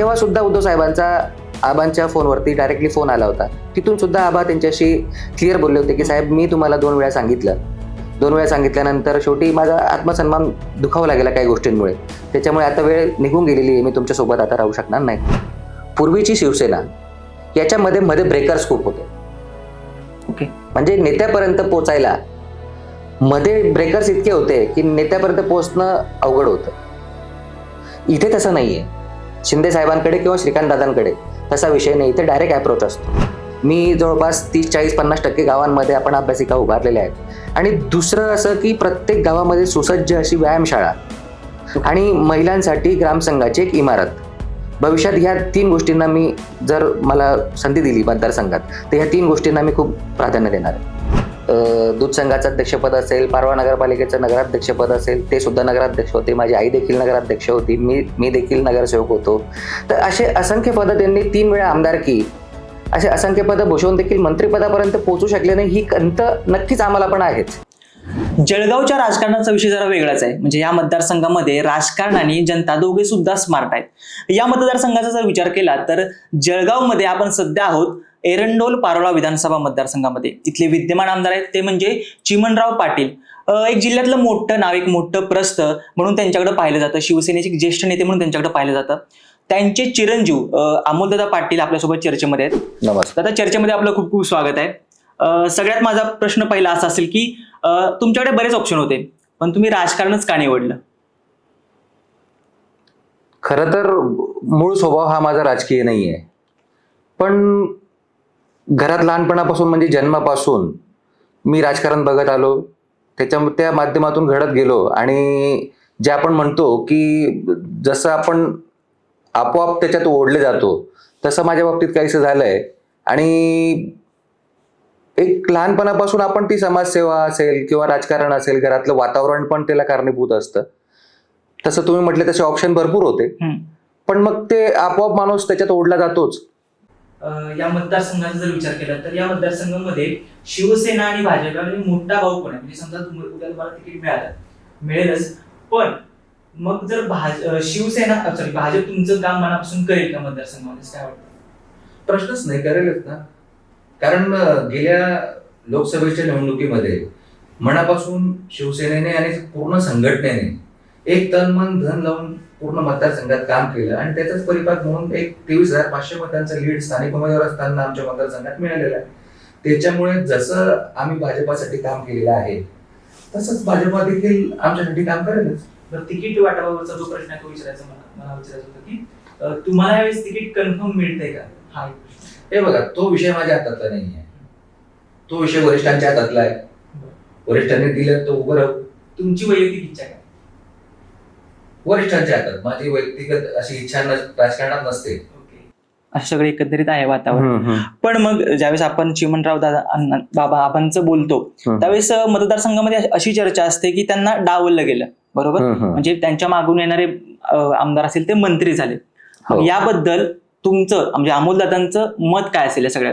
तेव्हा सुद्धा उद्धव साहेबांचा आबांच्या फोनवरती डायरेक्टली फोन आला होता. तिथून सुद्धा आबा त्यांच्याशी क्लिअर बोलले होते की साहेब मी तुम्हाला दोन वेळा सांगितलं. दोन वेळा सांगितल्यानंतर शेवटी माझा आत्मसन्मान दुखावला गेला काही गोष्टींमुळे. त्याच्यामुळे आता वेळ निघून गेलेली आहे. मी तुमच्यासोबत आता राहू शकणार नाही. पूर्वीची शिवसेना याच्यामध्ये मध्ये ब्रेकर्स खूप होते. ओके म्हणजे नेत्यापर्यंत पोचायला मध्ये ब्रेकर्स इतके होते की नेत्यापर्यंत पोहोचणं अवघड होतं. इथे तसं नाहीये. शिंदे साहेबांकडे किंवा श्रीकांत दादांकडे तसा विषय नाही. इथे डायरेक्ट अप्रोच असतो. मी जवळपास तीस चाळीस पन्नास टक्के गावांमध्ये आपण अभ्यासिका उभारलेल्या आहेत. आणि दुसरं असं की प्रत्येक गावामध्ये सुसज्ज अशी व्यायामशाळा आणि महिलांसाठी ग्रामसंघाची एक इमारत. भविष्यात ह्या तीन गोष्टींना मी जर मला संधी दिली मतदारसंघात तर ह्या तीन गोष्टींना मी खूप प्राधान्य देणार आहे. दूध संघाचं अध्यक्षपद असेल पारवा नगरपालिकेचं नगराध्यक्षपद असेल ते सुद्धा नगराध्यक्ष होते. माझी आई देखील नगराध्यक्ष होती. मी मी देखील नगरसेवक होतो. तर असे असंख्य पदं त्यांनी तीन वेळा आमदारकी असे असंख्य पदं भूषवून देखील मंत्रिपदापर्यंत पोहोचू शकले नाही. ही कंत नक्कीच आम्हाला पण आहेच. जळगावच्या राजकारणाचा विषय जरा वेगळाच आहे. म्हणजे या मतदारसंघामध्ये राजकारण आणि जनता दोघे सुद्धा स्मार्ट आहेत. या मतदारसंघाचा जर विचार केला तर जळगावमध्ये आपण सध्या आहोत. एरंडोल पारोळा विधानसभा मतदारसंघामध्ये इथले विद्यमान आमदार आहेत ते म्हणजे चिमणराव पाटील. एक जिल्ह्यातलं मोठं नाव एक मोठं प्रस्थ म्हणून त्यांच्याकडे पाहिलं जातं शिवसेनेचे ज्येष्ठ नेते म्हणून त्यांच्याकडे पाहिलं जातं. त्यांचे चिरंजीव अमोलदादा पाटील आपल्यासोबत चर्चेमध्ये आहेत. नमस्कार. आता चर्चेमध्ये आपलं खूप खूप स्वागत आहे. सगळ्यात माझा प्रश्न पहिला असा असेल की तुमच्याकडे बरेच ऑप्शन होते पण तुम्ही राजकारणच का निवडलं? खरं तर मूळ स्वभाव हा माझा राजकीय नाही आहे पण घरात लहानपणापासून म्हणजे जन्मापासून मी राजकारण बघत आलो. त्याच्या त्या माध्यमातून घडत गेलो आणि जे आपण म्हणतो की जसं आपण आपोआप त्याच्यात ओढले जातो तसं माझ्या बाबतीत काहीसं झालंय. आणि एक लहानपणापासून आपण ती समाजसेवा असेल किंवा राजकारण असेल घरातलं वातावरण पण त्याला कारणीभूत असतं. तसं तुम्ही म्हटले तसे ऑप्शन भरपूर होते. पण मग ते आपोआप माणूस त्याच्यात ओढला जातोच. या मतदारसंघाचा जर विचार केला तर या मतदारसंघामध्ये शिवसेना आणि भाजप यामध्ये मोठा भाऊ पण आहे? म्हणजे समजा तुम्हाला उद्या तुम्हाला तिकीट मिळालं मिळेलच. पण मग जर भाज शिवसेना सॉरी भाजप तुमचं काम मनापासून करेल का मतदारसंघामध्ये? काय वाटतं? प्रश्नच नाही करेलच ना. कारण गेल्या लोकसभेच्या निवडणुकीमध्ये मनापासून शिवसेनेने आणि पूर्ण संघटनेने एक तन मन धन लावून पूर्ण मतदारसंघात काम केलं आणि त्याचाच परिपाक म्हणून एक तेवीस हजार पाचशे मतांचा लीड स्थानिक उमेदवार असताना आमच्या मतदारसंघात मिळालेला आहे. त्याच्यामुळे जसं आम्ही भाजपासाठी काम केलेलं आहे तसंच भाजपा देखील आमच्यासाठी काम करेलच. तर तिकीट वाटाबाबतचा जो प्रश्न आहे तो विचारायचा मला मला विचारायचा होता की तुम्हाला यावेळेस तिकीट कन्फर्म मिळतंय का? हा. हे बघा तो विषय माझ्या हातातला नाही आहे. तो विषय वरिष्ठांच्या हातातला आहे. वरिष्ठांनी दिलं तो उभं राहू. तुमची वैयक्तिक इच्छा काय? वरिष्ठांच्या हातात. माझी व्यक्तिगत अशी इच्छा राजकारणात नसते. ओके. असं सगळं एकंदरीत आहे वातावरण. पण मग ज्यावेळेस आपण चिमणराव दादा बाबा आबांचं बोलतो. त्यावेळेस मतदारसंघामध्ये अशी- अशी चर्चा असते की त्यांना डावललं गेलं. बरोबर? म्हणजे त्यांच्या मागून येणारे आमदार असतील ते मंत्री झाले. हो. याबद्दल तुमचं म्हणजे अमोलदादांचं मत काय असेल या सगळ्या?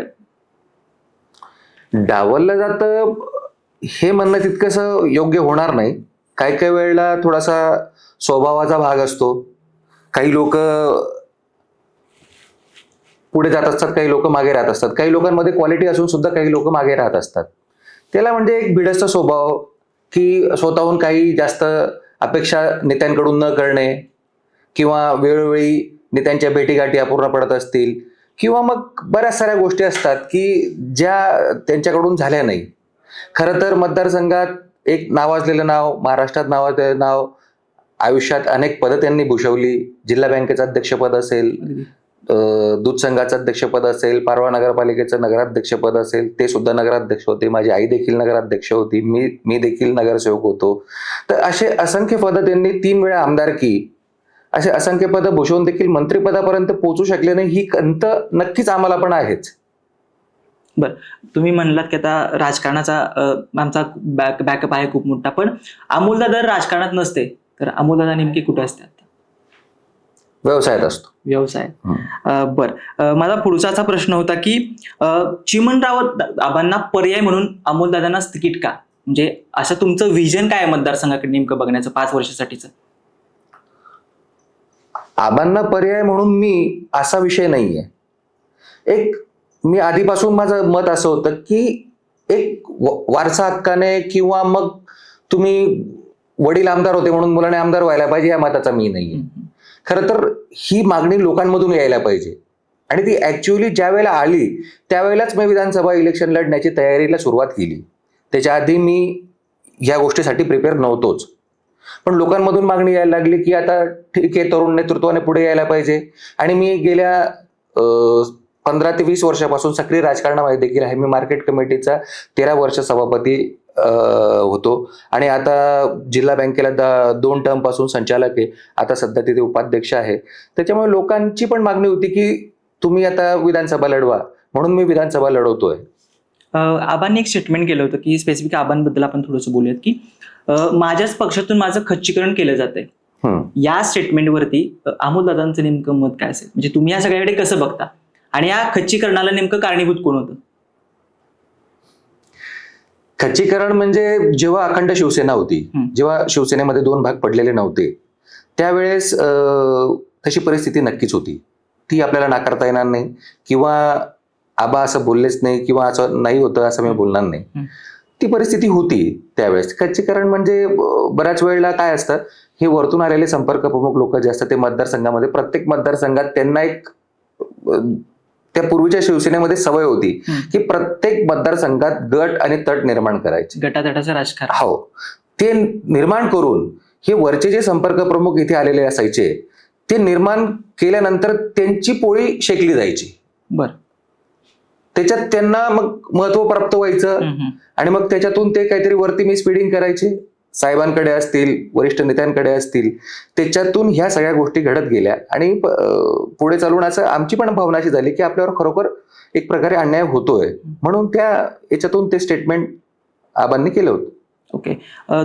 डावललं जातं हे म्हणणं तितकंस योग्य होणार नाही. काही काही वेळेला थोडासा स्वभावाचा भाग असतो. काही लोक पुढे जात असतात काही लोक मागे राहत असतात. काही लोकांमध्ये क्वालिटी असून सुद्धा काही लोक मागे राहत असतात. त्याला म्हणजे एक भिडस्त स्वभाव की स्वतःहून काही जास्त अपेक्षा नेत्यांकडून न करणे किंवा वेळोवेळी नेत्यांच्या भेटीगाठी अपूर्ण पडत असतील किंवा मग बऱ्याच साऱ्या गोष्टी असतात की ज्या त्यांच्याकडून झाल्या नाही. खरं तर मतदारसंघात एक नावाजलेलं नाव महाराष्ट्रात नावाजलेलं नाव आयुष्यात अनेक पदं त्यांनी भूषवली. जिल्हा बँकेचं अध्यक्षपद असेल दूध संघाचं अध्यक्षपद असेल पारवा नगरपालिकेचं नगराध्यक्षपद असेल ते सुद्धा नगराध्यक्ष होते. माझी आई देखील नगराध्यक्ष होती. मी मी देखील नगरसेवक होतो. तर असे असंख्य पदं त्यांनी तीन वेळा आमदारकी असे असंख्य पदं भूषवून देखील मंत्रिपदापर्यंत पोहोचू शकले नाही. ही कंत नक्कीच आम्हाला पण आहेच. तुम्ही म्हणलात की आता राजकारणाचा आमचा बॅक बॅकअप आहे खूप मोठा. पण अमोलदादा जर राजकारणात नसते. तर अमोलदादा नेमके कुठे असतात? व्यवसायात असतो. व्यवसाय बर. माझा पुढचा प्रश्न होता की चिमणराव आबांना पर्याय म्हणून अमोलदादांनाच तिकीट का? म्हणजे असं तुमचं व्हिजन काय आहे मतदारसंघाकडे नेमकं बघण्याचं पाच वर्षासाठीचं? आबांना पर्याय म्हणून मी असा विषय नाहीये. एक मी आधीपासून माझं मत असं होतं की एक वारसा हक्काने किंवा मग तुम्ही वडील आमदार होते म्हणून मुलाने आमदार व्हायला पाहिजे या मताचा मी नाहीये. खरं तर ही मागणी लोकांमधून यायला पाहिजे. आणि ती ऍक्च्युअली ज्या वेळेला आली त्यावेळेलाच मी विधानसभा इलेक्शन लढण्याची तयारीला सुरुवात केली. त्याच्या आधी मी या गोष्टीसाठी प्रिपेअर नव्हतोच. पण लोकांमधून मागणी यायला लागली की आता ठीक आहे तरुण नेतृत्वाने पुढे यायला पाहिजे. आणि मी गेल्या पंधरा ते वीस वर्षापासून सक्रिय राजकारणामध्ये देखील आहे. मी मार्केट कमिटीचा तेरा वर्ष सभापती होतो. आणि आता जिल्हा बँकेला द- दोन टर्मपासून संचालक आहे. आता सध्या तिथे उपाध्यक्ष आहे. त्याच्यामुळे लोकांची पण मागणी होती की तुम्ही आता विधानसभा लढवा. म्हणून मी विधानसभा लढवतोय. आबांनी एक स्टेटमेंट केलं होतं की स्पेसिफिक आबांबद्दल आपण थोडंसं बोलूयात की माझ्याच पक्षातून माझं खच्चीकरण केलं जातंय. या स्टेटमेंटवरती अमोलदादांचं नेमकं मत काय असेल? म्हणजे तुम्ही या सगळ्याकडे कसं बघता? आणि या खच्चीकरणाला नेमकं कारणीभूत कोण होतं खच्चीकरण म्हणजे जेव्हा अखंड शिवसेना होती. जेव्हा शिवसेनेमध्ये दोन भाग पडलेले नव्हते त्यावेळेस तशी परिस्थिती नक्कीच होती ती आपल्याला नाकारता येणार नाही किंवा आबा असं बोललेच नाही किंवा असं नाही होतं असं मी बोलणार नाही. ती परिस्थिती होती त्यावेळेस खच्चीकरण म्हणजे बऱ्याच वेळेला काय असतं हे वरतून आलेले संपर्क प्रमुख लोक जे असतात ते मतदारसंघामध्ये प्रत्येक मतदारसंघात त्यांना एक त्या पूर्वीच्या शिवसेनेमध्ये सवय होती. की प्रत्येक मतदारसंघात गट आणि तट निर्माण करायचे. गटातटाचं राजकारण. हो. ते निर्माण करून हे वरचे जे संपर्क प्रमुख इथे आलेले असायचे ते निर्माण केल्यानंतर त्यांची पोळी शेकली जायची. बरं. त्याच्यात त्यांना मग महत्त्व प्राप्त व्हायचं. आणि मग त्याच्यातून ते काहीतरी वरती मी स्पीडिंग करायचे. साहेबांकडे असतील वरिष्ठ नेत्यांकडे असतील त्याच्यातून ह्या सगळ्या गोष्टी घडत गेल्या. आणि पुढे चालून असं आमची पण भावना अशी झाली की आपल्यावर खरोखर एक प्रकारे अन्याय होतोय. म्हणून त्या याच्यातून ते स्टेटमेंट आबांनी केलं होतं. ओके.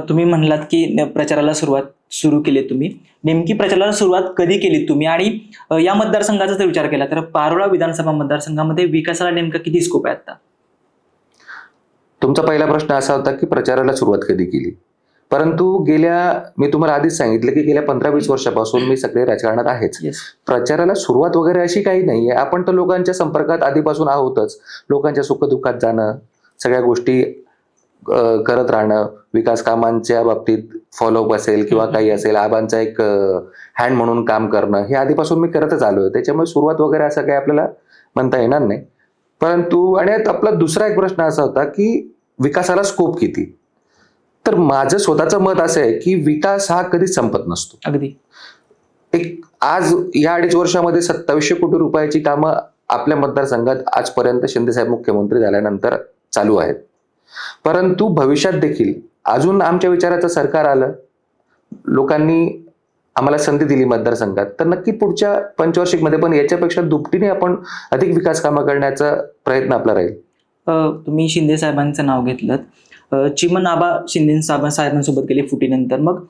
तुम्ही म्हणलात की प्रचाराला सुरुवात सुरू केली तुम्ही. नेमकी प्रचाराला सुरुवात कधी केली तुम्ही? आणि या मतदारसंघाचा जर विचार केला तर पारोळा विधानसभा मतदारसंघामध्ये विकासाला नेमका किती स्कोप आहे आता तुमचा पहिला प्रश्न असा होता की प्रचाराला सुरुवात कधी केली? परंतु गेल्या मी तुम्हाला आधीच सांगितलं की गेल्या पंधरा वीस वर्षापासून मी सगळे राजकारणात आहेच. प्रचाराला सुरुवात वगैरे अशी काही नाहीये. आपण तर लोकांच्या संपर्कात आधीपासून आहोतच. लोकांच्या सुखदुःखात जाणं सगळ्या गोष्टी करत राहणं विकास कामांच्या बाबतीत फॉलोअप असेल किंवा काही असेल आबांचा एक हँड म्हणून काम करणं हे आधीपासून मी करतच आलोय. त्याच्यामुळे सुरुवात वगैरे असं काही आपल्याला म्हणता येणार नाही. परंतु आणि आपला दुसरा एक प्रश्न असा होता की विकासाला स्कोप किती? तर माझं स्वतःचं मत असं आहे की विकास हा कधीच संपत नसतो. अगदी. एक आज या अडीच वर्षामध्ये सत्तावीसशे कोटी रुपयाची कामं आपल्या मतदारसंघात आजपर्यंत शिंदेसाहेब मुख्यमंत्री झाल्यानंतर चालू आहेत. परंतु भविष्यात देखील अजून आमच्या विचाराचं सरकार आलं लोकांनी आम्हाला संधी दिली मतदारसंघात तर नक्की पुढच्या पंचवार्षिकमध्ये पण याच्यापेक्षा दुपटीने आपण अधिक विकास कामं करण्याचा प्रयत्न आपला राहील. तुम्ही शिंदे साहेबांचं नाव घेतलं अं, चिमन आबा शिंदे साहेब साहेबांसोबत गेले फुटीनंतर. मग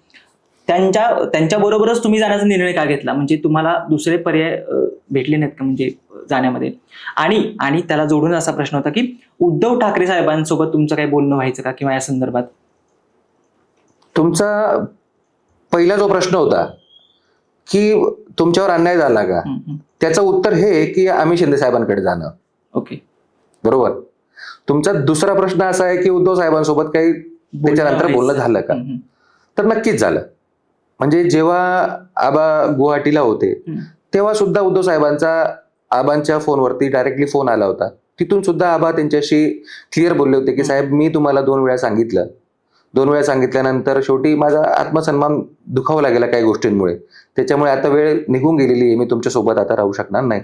त्यांच्या त्यांच्याबरोबरच तुम्ही जाण्याचा निर्णय का घेतला? म्हणजे तुम्हाला दुसरे पर्याय भेटले नाहीत का म्हणजे जाण्यामध्ये? आणि आणि त्याला जोडून असा प्रश्न होता की उद्धव ठाकरे साहेबांसोबत तुमचं काही बोलणं व्हायचं का किंवा या संदर्भात? तुमचा पहिला जो प्रश्न होता की तुमच्यावर अन्याय झाला का. त्याचं उत्तर हे की आम्ही शिंदे साहेबांकडे जाणं. ओके. बरोबर? तुमचा दुसरा प्रश्न असा आहे की उद्धव साहेबांसोबत काही त्याच्यानंतर बोलणं झालं का. तर नक्कीच झालं. म्हणजे जेव्हा आबा गुवाहाटीला होते. तेव्हा सुद्धा उद्धव साहेबांचा आबांच्या फोनवरती डायरेक्टली फोन आला होता. तिथून सुद्धा आबा त्यांच्याशी क्लिअर बोलले होते की साहेब मी तुम्हाला दोन वेळा सांगितलं. दोन वेळा सांगितल्यानंतर शेवटी माझा आत्मसन्मान दुखावला गेला काही गोष्टींमुळे. त्याच्यामुळे आता वेळ निघून गेलेली आहे. मी तुमच्यासोबत आता राहू शकणार नाही.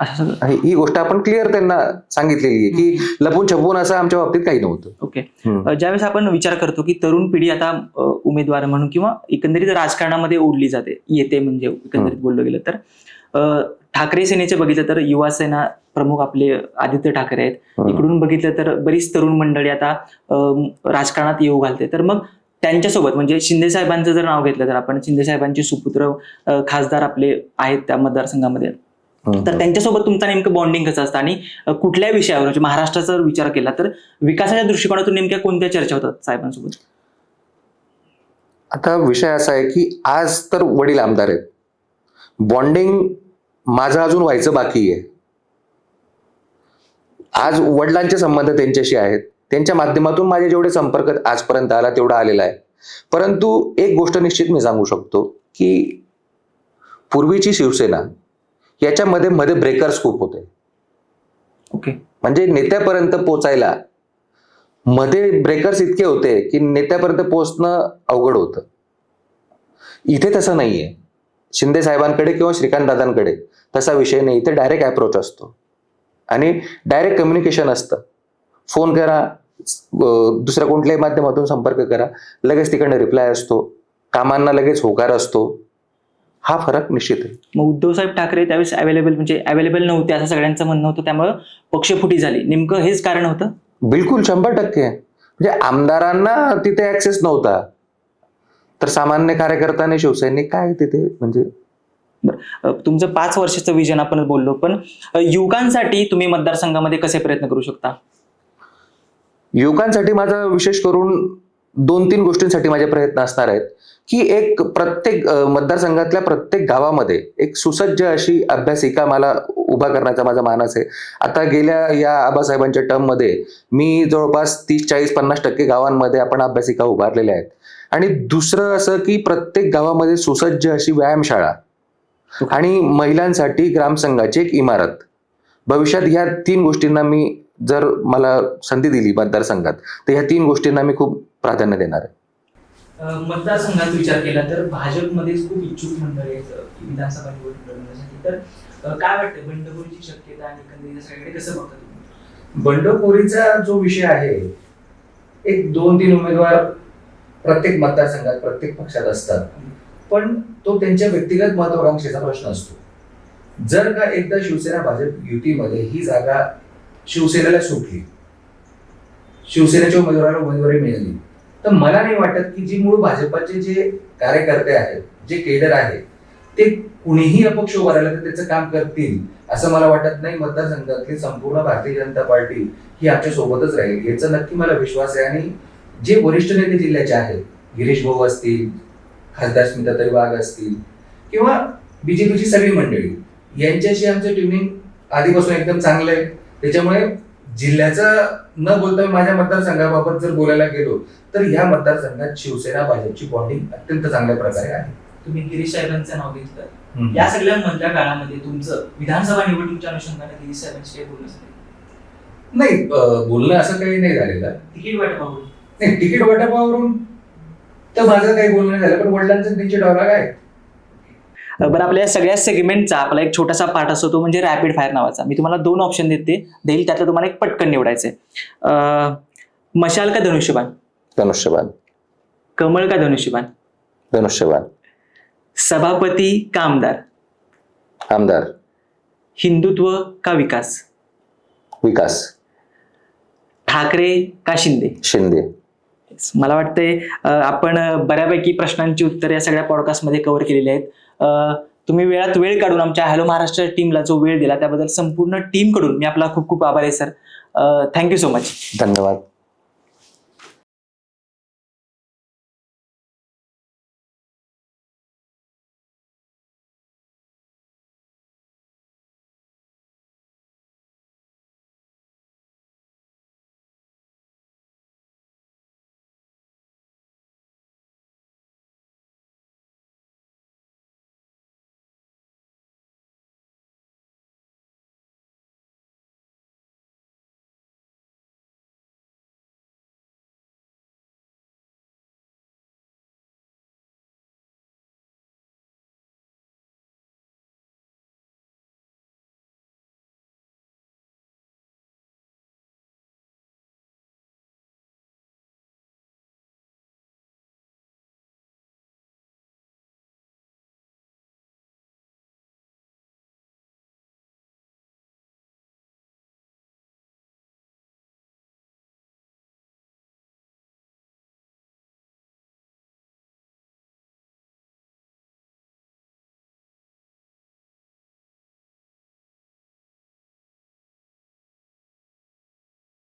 असं सगळं. आणि ही गोष्ट आपण क्लिअर त्यांना सांगितलेली आहे की लपून छपून असं आमच्या बाबतीत काही नव्हतं. ओके. ज्यावेळेस आपण विचार करतो की तरुण पिढी आता उमेदवार म्हणून किंवा एकंदरीत राजकारणामध्ये ओढली जाते येते म्हणजे एकंदरीत बोललं गेलं तर ठाकरे सेनेचे बघितलं तर युवा सेना प्रमुख आपले आदित्य ठाकरे आहेत. इकडून बघितलं तर बरीच तरुण मंडळी आता राजकारणात येऊ घालते. तर मग त्यांच्यासोबत म्हणजे शिंदे साहेबांचं जर नाव घेतलं तर आपण शिंदे साहेबांचे सुपुत्र खासदार आपले आहेत त्या मतदारसंघामध्ये. तर त्यांच्यासोबत तुमचं नेमकं बॉन्डिंग कसं असतं? आणि कुठल्या विषयावर? म्हणजे महाराष्ट्राचा विचार केला तर विकासाच्या दृष्टिकोनातून नेमक्या कोणत्या चर्चा होतात साहेबांसोबत? आता विषय असा आहे की आज तर वडील आमदार आहेत. बॉन्डिंग माझं अजून व्हायचं बाकी आहे. आज वडिलांचे संबंध त्यांच्याशी आहेत. त्यांच्या माध्यमातून माझे जेवढे संपर्क आजपर्यंत आला तेवढा आलेला आहे. परंतु एक गोष्ट निश्चित मी सांगू शकतो की पूर्वीची शिवसेना याच्यामध्ये मध्ये ब्रेकर्स खूप होते. ओके म्हणजे नेत्यापर्यंत पोचायला मध्ये ब्रेकर्स इतके होते की नेत्यापर्यंत पोहोचणं अवघड होतं. इथे तसं नाहीये. शिंदे साहेबांकडे किंवा श्रीकांत दादांकडे तसा विषय नाही. इथे डायरेक्ट अप्रोच असतो. आणि डायरेक्ट कम्युनिकेशन असतं. फोन करा दुसऱ्या कुठल्याही माध्यमातून संपर्क करा. लगेच तिकडनं रिप्लाय असतो. कामांना लगेच होकार असतो. हा फरक निश्चित आहे. मग उद्धव साहेब ठाकरे त्यावेळेस अवेलेबल म्हणजे अवेलेबल नव्हते असं सगळ्यांचं म्हणणं होतं. त्यामुळं पक्षफुटी झाली. नेमकं हेच कारण होतं? बिलकुल शंभर टक्के. म्हणजे आमदारांना तिथे ऍक्सेस नव्हता. तर सामान्य कार्यकर्त्याने शिवसैनिक काय तिथे म्हणजे? तुमचं पाच वर्षाचं विजन आपण बोललो पण युवकांसाठी तुम्ही मतदारसंघामध्ये कसे प्रयत्न करू शकता? युवकांसाठी माझा विशेष करून दोन तीन गोष्टींसाठी माझे प्रयत्न असणार आहेत की एक प्रत्येक मतदारसंघातल्या प्रत्येक गावामध्ये एक सुसज्ज अशी अभ्यासिका मला उभा करण्याचा माझा मानस आहे. आता गेल्या या आबासाहेबांच्या टर्ममध्ये मी जवळपास तीस चाळीस पन्नास टक्के गावांमध्ये आपण अभ्यासिका उभारलेल्या आहेत. आणि दुसरं असं की प्रत्येक गावामध्ये सुसज्ज अशी व्यायामशाळा आणि महिलांसाठी ग्रामसंघाची एक इमारत. भविष्यात ह्या तीन गोष्टींना मी जर मला संधी दिली मतदारसंघात तर ह्या तीन गोष्टींना मी खूप प्राधान्य देणार आहे. मतदारसंघात विचार केला तर भाजपमध्येच खूप इच्छुक मंडळी विधानसभा निवडणूक लढवण्यासाठी. तर काय वाटतं? बंडखोरीची शक्यता आणि कसं बघता तुम्ही? बंडखोरीचा जो विषय आहे एक दोन तीन उमेदवार प्रत्येक मतदारसंघात प्रत्येक पक्षात असतात. पण तो त्यांच्या व्यक्तिगत महत्वाकांक्षेचा प्रश्न असतो. जर का एकदा शिवसेना भाजप युतीमध्ये ही जागा शिवसेनेला सुटली शिवसेनेच्या उमेदवाराला उमेदवारी मिळाली. तर मला नाही वाटत की जी मूळ भाजपाचे जे कार्यकर्ते आहेत जे केडर आहे ते कुणीही अपक्ष उभा राहिला तर त्याचं काम करतील असं मला वाटत नाही. मतदारसंघातली संपूर्ण भारतीय जनता पार्टी ही आमच्या सोबतच राहील. याचा नक्की मला विश्वास आहे. आणि जे वरिष्ठ नेते जिल्ह्याचे आहेत गिरीश भाऊ असतील खासदार स्मिताताई वाघ असतील किंवा बीजेपीची सगळी मंडळी यांच्याशी आमचं ट्युनिंग आधीपासून एकदम चांगलं आहे. त्याच्यामुळे जिल्ह्याचं न बोलता माझ्या मतदारसंघाबाबत जर बोलायला गेलो तर ह्या मतदारसंघात शिवसेना भाजपची बॉन्डिंग अत्यंत चांगल्या प्रकारे आहे. तुम्ही गिरीश साहेबांचं नाव घेतलं. या सगळ्या मधल्या काळामध्ये तुमचं विधानसभा निवडणुकीच्या अनुषंगाने गिरीश साहेबांशी काही बोलणं नाही बोलणं असं काही नाही झालेलं. तिकीट वाटपावरून? नाही तिकीट वाटपावरून तर माझं काही बोलणं नाही झालं पण वडिलांचं त्यांचे डॉलाग आहे बरं आपल्या सगळ्या सेगमेंटचा आपला एक छोटासा पार्ट असतो तो म्हणजे रॅपिड फायर नावाचा. मी तुम्हाला दोन ऑप्शन देते. देईल त्यातलं तुम्हाला एक पटकन निवडायचंय. अं, मशाल का धनुष्यबाण? धनुष्यबाण. कमळ का धनुष्यबाण? धनुष्यबाण. सभापती का आमदार? आमदार. हिंदुत्व का विकास? विकास. ठाकरे का शिंदे? शिंदे. मला वाटतंय आपण बऱ्यापैकी प्रश्नांची उत्तरे या सगळ्या पॉडकास्टमध्ये कव्हर केलेली आहेत. तुम्ही वेळात वेळ काढून आमच्या हॅलो महाराष्ट्र टीमला जो वेळ दिला त्याबद्दल संपूर्ण टीमकडून मी आपला खूप खूप आभार आहे सर थँक्यू सो मच धन्यवाद.